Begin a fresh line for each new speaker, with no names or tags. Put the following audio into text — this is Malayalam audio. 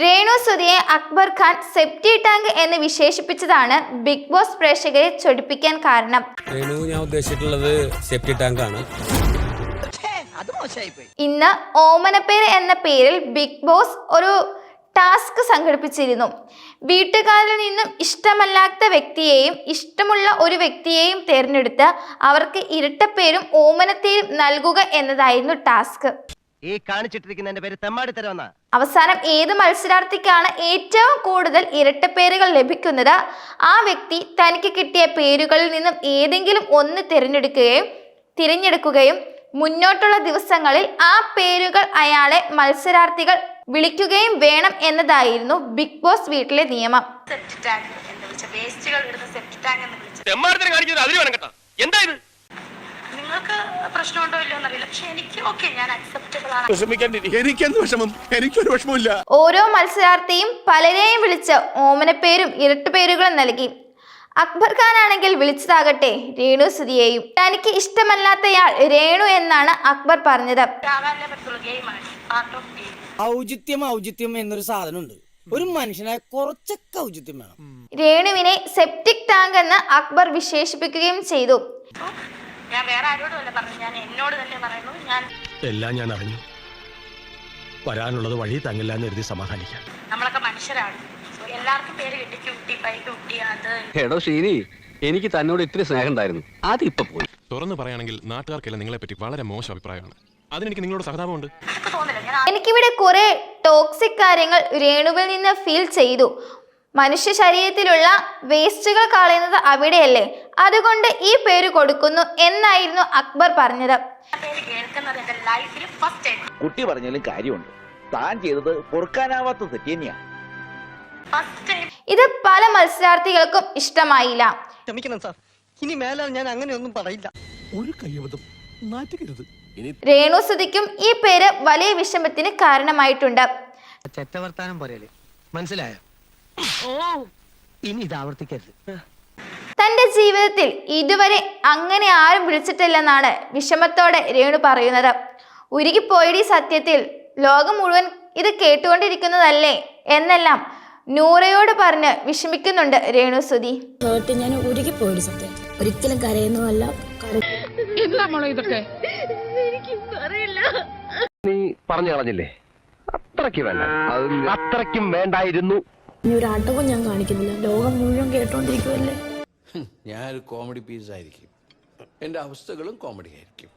രേണു സുധിയെ അക്ബർ ഖാൻ സെപ്റ്റി ടാങ്ക് എന്ന് വിശേഷിപ്പിച്ചതാണ് ബിഗ് ബോസ് പ്രേക്ഷകരെ ചൊടിപ്പിക്കാൻ കാരണം.
രേണു ഞാൻ ഉദ്ദേശിച്ചിട്ടുള്ളത് സെപ്റ്റി ടാങ്ക് ആണ്.
ഇന്ന് ഓമനപ്പേര് എന്ന പേരിൽ ബിഗ് ബോസ് ഒരു ടാസ്ക് സംഘടിപ്പിച്ചിരുന്നു. വീട്ടുകാരിൽ നിന്നും ഇഷ്ടമല്ലാത്ത വ്യക്തിയെയും ഇഷ്ടമുള്ള ഒരു വ്യക്തിയെയും തിരഞ്ഞെടുത്ത് അവർക്ക് ഇരട്ടപ്പേരും ഓമനത്തേരും നൽകുക എന്നതായിരുന്നു ടാസ്ക്
ഈ കാണിച്ചിട്ടിരിക്കുന്നതിന്റെ പേര് തെമ്മാടിത്തരമെന്നാ
അവസാനം ഏത് മത്സരാർത്ഥിക്കാണ് ഏറ്റവും കൂടുതൽ ഇരട്ട പേരുകൾ ലഭിക്കുന്നത്? ആ വ്യക്തി തനിക്ക് കിട്ടിയ പേരുകളിൽ നിന്നും ഏതെങ്കിലും ഒന്ന് തിരഞ്ഞെടുക്കുകയും തിരഞ്ഞെടുക്കുകയും മുന്നോട്ടുള്ള ദിവസങ്ങളിൽ ആ പേരുകൾ അയാളെ മത്സരാർത്ഥികൾ വിളിക്കുകയും വേണം എന്നതായിരുന്നു ബിഗ് ബോസ് വീട്ടിലെ നിയമം.
സെപ്റ്റ് ടാങ്ക് എന്ന് വിളിച്ച വേസ്റ്റുകൾ ഇടുന്ന സെപ്റ്റ് ടാങ്ക് എന്ന് വിളിച്ചു
എന്താ ഇത്?
നിങ്ങൾക്ക് പ്രശ്നമുണ്ടോ ഇല്ലയോ എന്നറിയില്ല. പക്ഷെ എനിക്ക് ഓക്കെ ഞാൻ അക്സെപ്റ്റബിൾ ആണ്.
എനിക്കെന്ത് വിഷമം? എനിക്കൊരു വിഷമമില്ല
ഓരോ മത്സരാർത്ഥിയും പലരെയും വിളിച്ച് ഓമനപ്പേരും ഇരട്ടുപേരുകളും നൽകി. അക്ബർ ഖാൻ ആണെങ്കിൽ വിളിച്ചതാകട്ടെ രേണു സുധിയെയും. തനിക്ക് ഇഷ്ടമല്ലാത്തയാൾ രേണു എന്നാണ് അക്ബർ പറഞ്ഞത്.
ആകാനേ പറ്റുള്ളൂ ഗെയിമാണ് പാർട്ട് ഓഫ് ഗെയിം
ഔചിത്യം ഔചിത്യം എന്നൊരു സാധനമുണ്ട്. ഒരു മനുഷ്യനെ കുറച്ചൊക്കെ ഔചിത്യം വേണം.
രേണുവിനെ സെപ്റ്റിക് ടാങ്ക് എന്ന് അക്ബർ വിശേഷിപ്പിക്കുകയും ചെയ്തു.
ഞാൻ വേറെ ആരോടും അല്ല പറഞ്ഞു ഞാൻ എന്നോട് തന്നെ പറയുന്നു. ഞാൻ
എല്ലാം ഞാൻ അറിഞ്ഞു. വരാനുള്ളത് വഴി തങ്ങില്ല എന്ന് എഴുതി സമാധാനിക്കാം.
നമ്മളൊക്കെ മനുഷ്യരാണ്. എല്ലാവർക്കും പേര് കിട്ടി. കുട്ടി പൈ കുട്ടി അത്.
എടോ ഷീനി എനിക്ക് തന്നോട് ഇത്തിരി സ്നേഹം ഉണ്ടായിരുന്നു. അതിപ്പോ പോയി.
തുറന്നു പറയുകയാണെങ്കിൽ നാട്ടുകാർക്കെല്ലാം നിങ്ങളെ പറ്റി വളരെ മോശം അഭിപ്രായമാണ്. അതിനെനിക്ക് നിങ്ങളോട് സഹതാപമുണ്ട്?
എനിക്ക് തോന്നില്ല ഞാൻ
എനിക്കിവിടെ കുറെ ടോക്സിക് കാര്യങ്ങൾ രേണുവിൽ നിന്ന് ഫീൽ ചെയ്തു. മനുഷ്യ ശരീരത്തിലുള്ള വേസ്റ്റുകൾ കളയുന്നത് അവിടെയല്ലേ? അതുകൊണ്ട് ഈ പേര് കൊടുക്കുന്നു എന്നായിരുന്നു അക്ബർ പറഞ്ഞത്.
കേൾക്കുന്നത് ലൈഫിൽ ഫസ്റ്റ് ടൈം
കുട്ടി പറഞ്ഞാലും കാര്യമുണ്ട്. താൻ ചെയ്തത് പൊറുക്കാനാവാത്ത തെറ്റ്
ഇത് പല മത്സരാർത്ഥികൾക്കും ഇഷ്ടമായില്ല.
ക്ഷമിക്കണം സാർ. ഇനി മേലാൽ ഞാൻ അങ്ങനെയൊന്നും പറയില്ല.
ഒരു കയ്യബദ്ധം. നാറ്റുകരുത്
രേണു സുധിക്കും ഈ പേര് വലിയ വിഷമത്തിന് കാരണമായിട്ടുണ്ട്.
ചെറ്റവർത്താനം പറയല്ലേ മനസ്സിലായോ? ഇനി ഇത് ആവർത്തിക്കരുത്.
തന്റെ ജീവിതത്തിൽ ഇതുവരെ അങ്ങനെ ആരും വിളിച്ചിട്ടില്ലെന്നാണ് വിഷമത്തോടെ രേണു പറയുന്നത്. ഉരുകിപ്പോയടി സത്യത്തിൽ ലോകം മുഴുവൻ ഇത് കേട്ടുകൊണ്ടിരിക്കുന്നതല്ലേ എന്നെല്ലാം നൂറയോട് പറഞ്ഞ് വിഷമിക്കുന്നുണ്ട് രേണു സുധി.
ഹേർട്ട് ഞാൻ ഉരുകിപ്പോയി സത്യം. ഒരിക്കലും കരയുന്നതല്ല
നീ പറഞ്ഞു കളഞ്ഞില്ലേ? അത്രയ്ക്ക് വേണ്ട. അത്രയ്ക്കും വേണ്ടായിരുന്നു.
ഇനി ഞാൻ കാണിക്കുന്നില്ല. ലോകം മുഴുവൻ കേട്ടോണ്ടിരിക്കുമല്ലേ
ഞാനൊരു കോമഡി പീസ് ആയിരിക്കും. എന്റെ അവസ്ഥകളും കോമഡി ആയിരിക്കും.